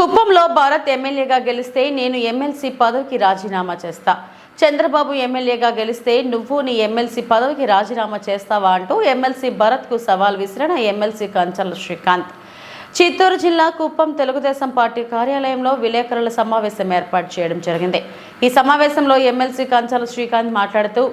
కుప్పంలో భారత్ ఎమ్మెల్యేగా గెలిస్తే నేను ఎమ్మెల్సీ పదవికి రాజీనామా చేస్తా. చంద్రబాబు ఎమ్మెల్యేగా గెలిస్తే నువ్వు నీ ఎమ్మెల్సీ పదవికి రాజీనామా చేస్తావా అంటూ ఎమ్మెల్సీ భరత్కు సవాల్ విసిరిన ఎమ్మెల్సీ కంచల శ్రీకాంత్. చిత్తూరు జిల్లా కుప్పం తెలుగుదేశం పార్టీ కార్యాలయంలో విలేకరుల సమావేశం ఏర్పాటు చేయడం జరిగింది. ఈ సమావేశంలో ఎమ్మెల్సీ కంచాల శ్రీకాంత్ మాట్లాడుతూ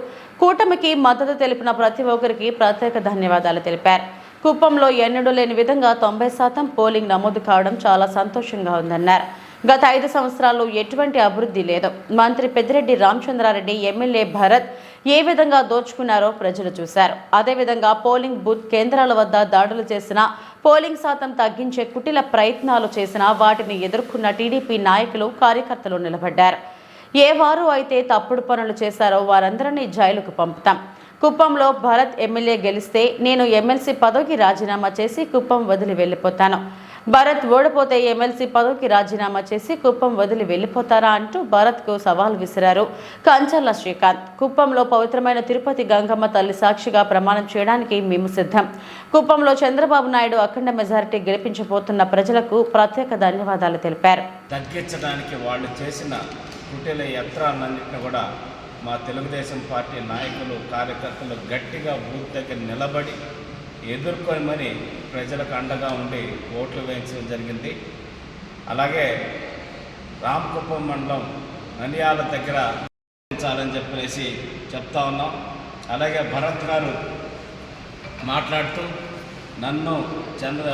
కూటమికి మద్దతు తెలిపిన ప్రతి ఒక్కరికి ప్రత్యేక ధన్యవాదాలు తెలిపారు. కుప్పంలో ఎన్నడూ లేని విధంగా తొంభై శాతం పోలింగ్ నమోదు కావడం చాలా సంతోషంగా ఉందన్నారు. గత ఐదు సంవత్సరాల్లో ఎటువంటి అభివృద్ధి లేదు. మంత్రి పెద్దిరెడ్డి రామచంద్రారెడ్డి ఎమ్మెల్యే భరత్ ఏ విధంగా దోచుకున్నారో ప్రజలు చూశారు. అదేవిధంగా పోలింగ్ బూత్ కేంద్రాల వద్ద దాడులు చేసిన పోలింగ్ శాతం తగ్గించే కుటిల ప్రయత్నాలు చేసిన వాటిని ఎదుర్కొన్న టీడీపీ నాయకులు కార్యకర్తలు నిలబడ్డారు. ఏ వారు అయితే తప్పుడు పనులు చేశారో వారందరినీ జైలుకు పంపుతాం. కుప్పంలో భరత్ ఎమ్మెల్యే గెలిస్తే నేను ఎమ్మెల్సీ పదవికి రాజీనామా చేసి కుప్పం వదిలి వెళ్ళిపోతాను. భరత్ ఓడిపోతే ఎమ్మెల్సీ పదవికి రాజీనామా చేసి కుప్పం వదిలి వెళ్ళిపోతారా అంటూ భరత్కు సవాల్ విసిరారు కంచర్ల శ్రీకాంత్. కుప్పంలో పవిత్రమైన తిరుపతి గంగమ్మ తల్లి సాక్షిగా ప్రమాణం చేయడానికి మేము సిద్ధం. కుప్పంలో చంద్రబాబు నాయుడు అఖండ మెజారిటీ గెలిపించబోతున్న ప్రజలకు ప్రత్యేక ధన్యవాదాలు తెలిపారు. తగ్గించడానికి వాళ్ళు చేసిన యత్రాలన్నింటినీ కూడా మా తెలుగుదేశం పార్టీ నాయకులు కార్యకర్తలు గట్టిగా బూత్ దగ్గర నిలబడి ఎదుర్కొని మరి ప్రజలకు అండగా ఉండి ఓట్లు వేయించడం జరిగింది. అలాగే రామకుప్పం మండలం ననియాల దగ్గర చాలని చెప్పేసి చెప్తా ఉన్నాం. అలాగే భరత్ గారు మాట్లాడుతూ నన్ను చంద్ర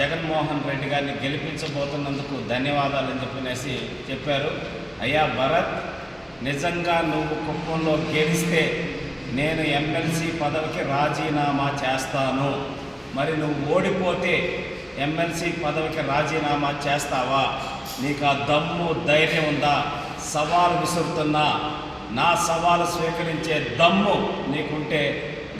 జగన్మోహన్ రెడ్డి గారిని గెలిపించబోతున్నందుకు ధన్యవాదాలు అని చెప్పనేసి చెప్పారు. అయ్యా భరత్ నిజంగా నువ్వు కుప్పంలో గెలిస్తే నేను ఎమ్మెల్సీ పదవికి రాజీనామా చేస్తాను. మరి నువ్వు ఓడిపోతే ఎమ్మెల్సీ పదవికి రాజీనామా చేస్తావా? నీకు ఆ దమ్ము ధైర్యం ఉందా? సవాలు విసురుతున్నా? నా సవాలు స్వీకరించే దమ్ము నీకుంటే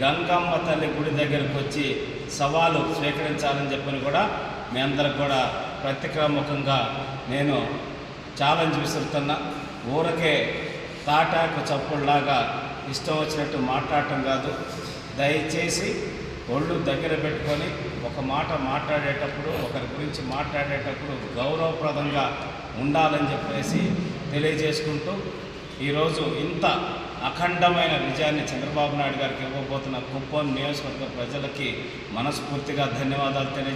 గంగమ్మ తల్లి గుడి దగ్గరకు వచ్చి సవాలు స్వీకరించాలని చెప్పని కూడా మీ అందరికి కూడా ప్రతిక్రముఖంగా నేను ఛాలెంజ్ విసురుతున్నా ఊరకే తాటాకు చప్పుడులాగా ఇష్టం వచ్చినట్టు మాట్లాడటం కాదు. దయచేసి ఒళ్ళు దగ్గర పెట్టుకొని ఒక మాట మాట్లాడేటప్పుడు ఒకరి గురించి మాట్లాడేటప్పుడు గౌరవప్రదంగా ఉండాలని చెప్పేసి తెలియజేసుకుంటూ ఈరోజు ఇంత అఖండమైన విజయాన్ని చంద్రబాబు నాయుడు గారికి ఇవ్వబోతున్న కుప్పం నియోజకవర్గ ప్రజలకి మనస్ఫూర్తిగా ధన్యవాదాలు తెలియజేస్తాను